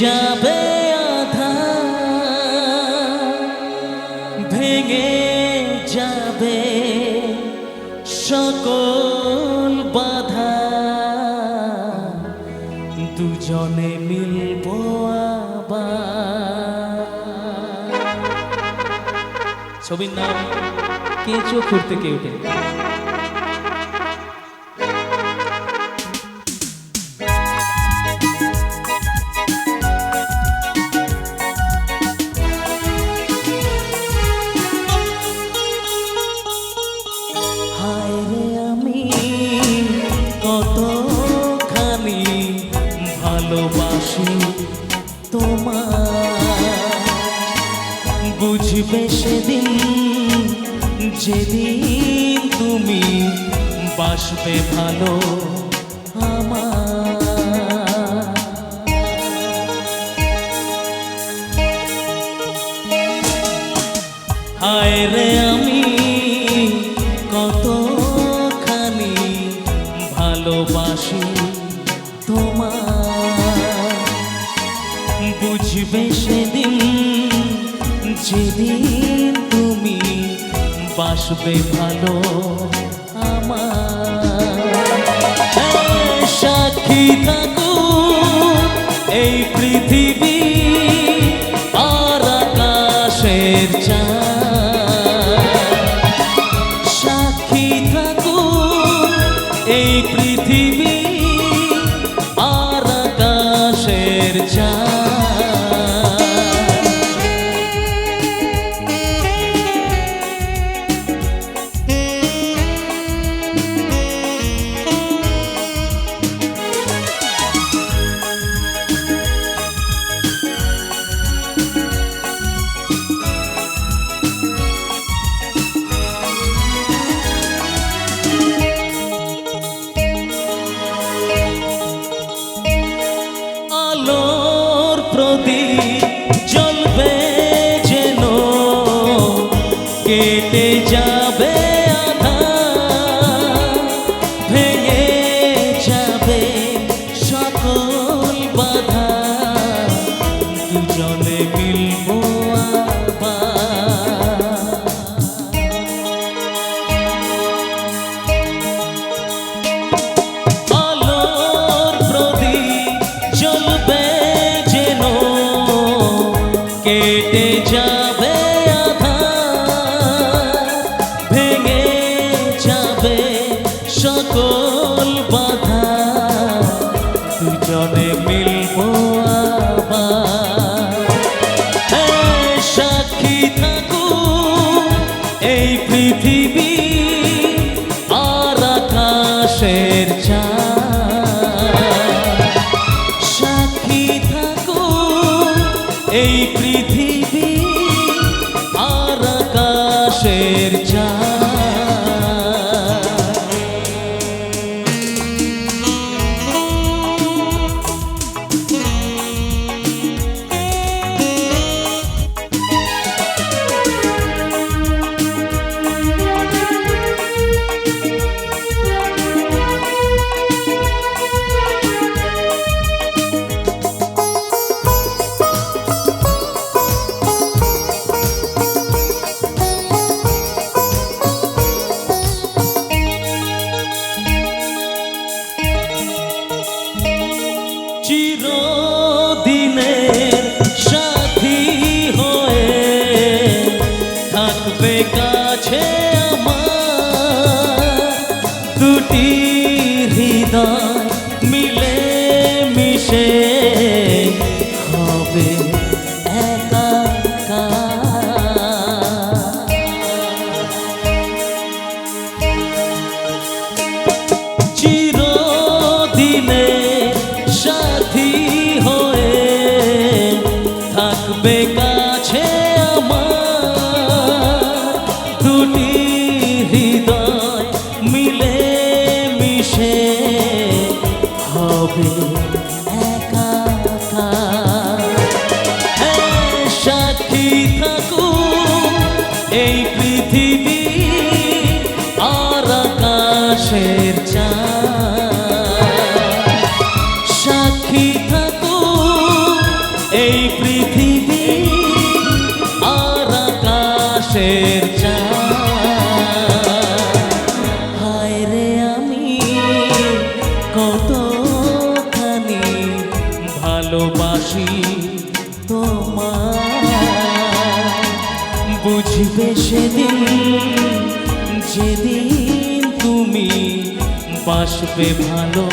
যাবে আধা ভেঙে যাবে সকল বাধা। দুজনে মিলব ছবির নাম কেঁচো খুঁড়তে কেউ কেউ বুঝবে সেদিন যেদিন তুমি বাসবে ভালো আমার। হায় রে আমি কতখানি ভালোবাসি। বুঝবে সেদিন যেদিন তুমি বাসবে ভালো আমার। সাক্ষী থাকো এই পৃথিবী, আর আকাশের চাঁদ। সাক্ষী থাকো এই পৃথিবী, আর আকাশের চাঁদ। কেটে যাবে আধার ভেঙে যাবে সকল বাধা। দুজনে মিলব কেটে যাবে সকল বাধা দুজনে মিলব হ্যাঁ, সাক্ষী থাকু এই পৃথিবী আর আকাশের day. আকাশের চাঁদ সাক্ষী থাকো পৃথিবী আর আকাশের চাঁদ। হায় রে আমি কতখানি ভালোবাসি তোমার বুঝবে সেদিন, যেদিন তুমি বাসবে ভালো।